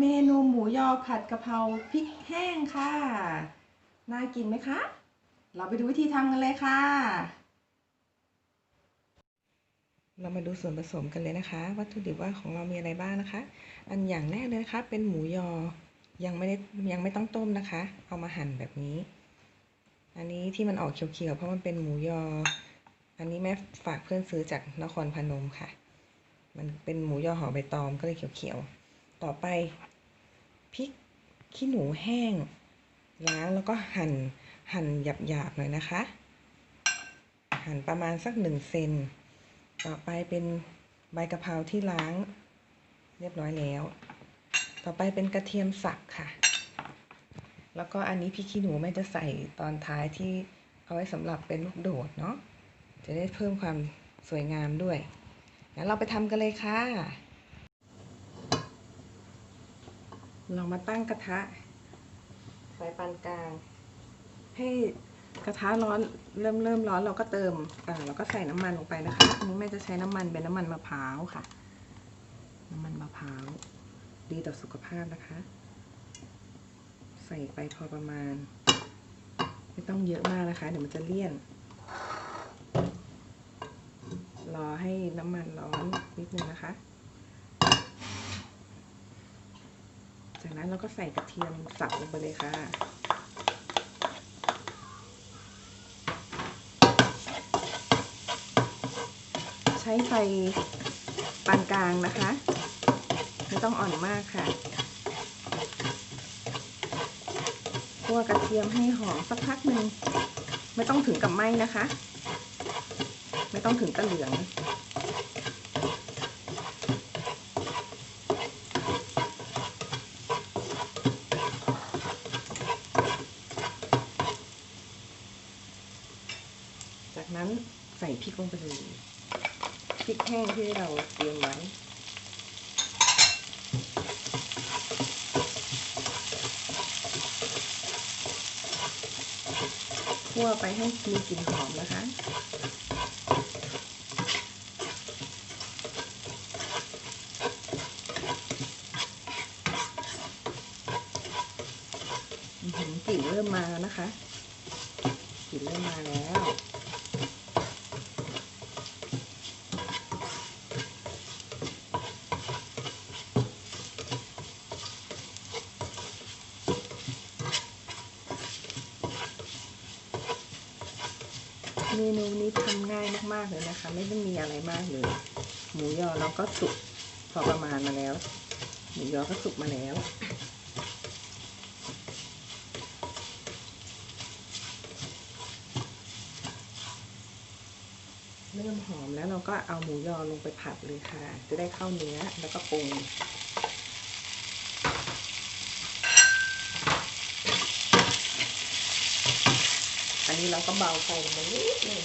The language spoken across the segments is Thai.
เมนูหมูยอผัดกะเพราพริกแห้งค่ะ น่ากินไหมคะ เราไปดูวิธีทำกันเลยค่ะ เรามาดูส่วนผสมกันเลยนะคะ วัตถุดิบว่าของเรามีอะไรบ้างนะคะ อันอย่างแรกเลยนะคะ เป็นหมูยอ ยังไม่ได้ยังไม่ต้องต้มนะคะ เอามาหั่นแบบนี้ อันนี้ที่มันออกเขียวๆเพราะมันเป็นหมูยอ อันนี้แม่ฝากเพื่อนซื้อจากนครพนมค่ะ มันเป็นหมูยอห่อใบตองก็เลยเขียวๆ ต่อไปพริกขี้หนูแห้ง ล้างแล้วก็หั่นหั่นหยาบๆหน่อยนะคะ หั่นประมาณสักหนึ่งเซนต่อไปเป็นใบกะเพราที่ล้าง เรียบร้อยแล้ว ต่อไปเป็นกระเทียมสับค่ะ แล้วก็อันนี้พริกขี้หนูแม่จะใส่ตอนท้ายที่เอาไว้สำหรับเป็นลูกโดดเนาะจะได้เพิ่มความสวยงามด้วยงั้นเราไปทำกันเลยค่ะ เรามาตั้งกระทะไฟปานกลาง ให้กระทะร้อนเริ่มเริ่มร้อนเราก็เติมอ่าเราก็ใส่น้ำมันลงไปนะคะอันนี้แม่จะใช้น้ำมันเป็นน้ำมันมะพร้าวค่ะ น้ำมันมะพร้าวดีต่อสุขภาพนะคะ ใส่ไปพอประมาณ ไม่ต้องเยอะมากนะคะ เดี๋ยวมันจะเลี่ยน รอให้น้ำมันร้อนนิดนึงนะคะ จากนั้นเราก็ใส่กระเทียมสับลงไปเลยค่ะ ใช้ไฟปานกลางนะคะ ไม่ต้องอ่อนมากค่ะคั่วกระเทียมให้หอมสักพักหนึ่งไม่ต้องถึงกับไหม้นะคะ ไม่ต้องถึงกับเหลือง จากนั้นใส่ พริกลงไปเลยพริกแห้งที่เราเตรียมไว้คั่วไปให้มีกลิ่นหอมนะคะอื้อหือกลิ่นเริ่มมาแล้วนะคะ กลิ่นเริ่มมาแล้ว เมนูนี้ทำง่ายมากๆเลยนะคะ ไม่ต้องมีอะไรมากเลยหมูยอเราก็สุกพอประมาณมาแล้ว หมูยอก็สุกมาแล้ว เริ่มหอมแล้วเราก็เอาหมูยอลงไปผัดเลยค่ะ จะได้เข้าเนื้อแล้วก็ปรุง นี้เราก็เบาไฟลงมานิดนึง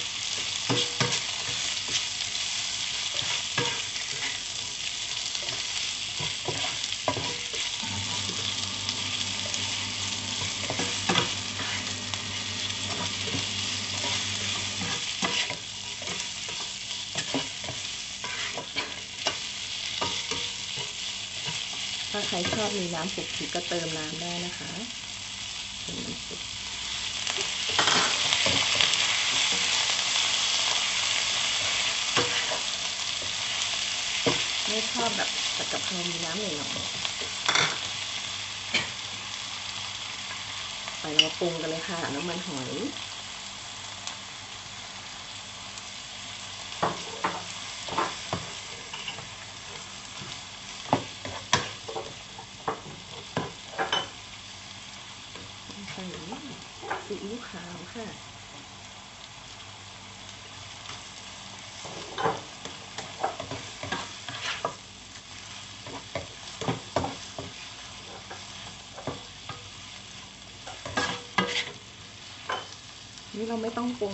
ถ้าใครชอบมีน้ำสุกๆก็เติมน้ำได้นะคะเป็นน้ำซุป ไม่ชอบแบบผัดกะเพรามีน้ำหน่อยๆไปเรามาปรุงกันเลยค่ะน้ำมันหอยใส่ซีอิ๊วขาวค่ะ นี่เราไม่ต้องปรุง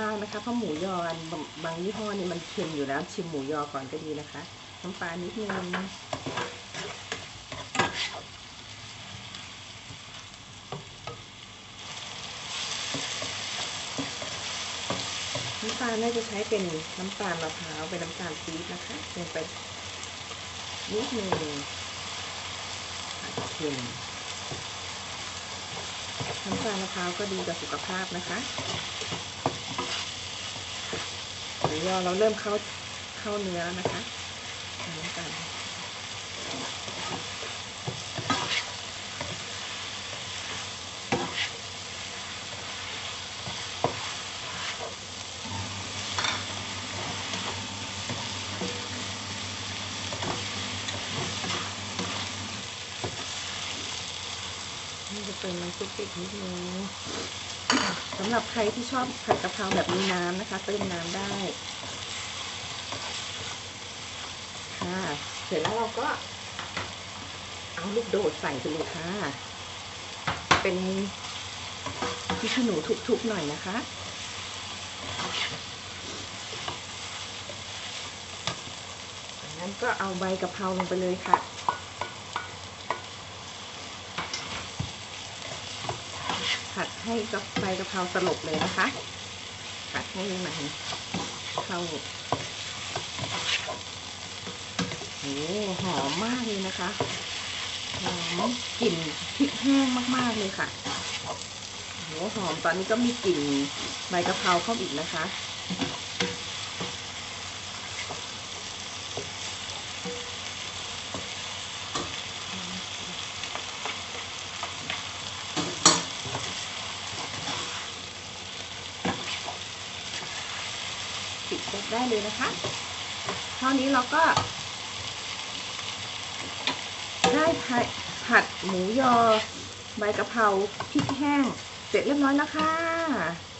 มากนะคะเพราะหมูยอนบางบางยี่ห้อนี่มันเค็มอยู่แล้ว ชิมหมูยอก่อนก็ดีนะคะ น้ำปลานิดนึงน้ำตาลน่าจะใช้เป็นน้ำตาลมะพร้าวเป็นน้ำตาลปี๊บนะคะลงไปนิดนึงเค็ม น้ำตาลมะพร้าวก็ดีต่อสุขภาพนะคะหมูยอเราเริ่มเข้าเข้าเนื้อนะคะใส่น้ำตาล นี่จะเป็นน้ำซุปอีกนิดนึงสำหรับใครที่ชอบผัดกะเพราแบบมีน้ำนะคะเติมน้ำได้ค่ะเสร็จแล้วเราก็ เอาลูกโดดใส่ไปเลยค่ะ เป็นพริกขนูทุบๆหน่อยนะคะจากนั้นก็เอาใบกะเพราลงไปเลยค่ะ ผัด ให้กับใบกะเพราสลบเลยนะคะตัดให้มันเข้าโอ้หอมมากเลยนะคะหอมกลิ่นพริกแห้งมากๆเลยค่ะโอ้หอมตอนนี้ก็มีกลิ่นใบกะเพราเข้าอีกนะคะ ปิดแก๊ส ได้เลยนะคะเท่านี้เราก็ ได้ผัดผัดหมูยอใบกะเพราพริกแห้ง เสร็จเรียบร้อยแล้วค่ะ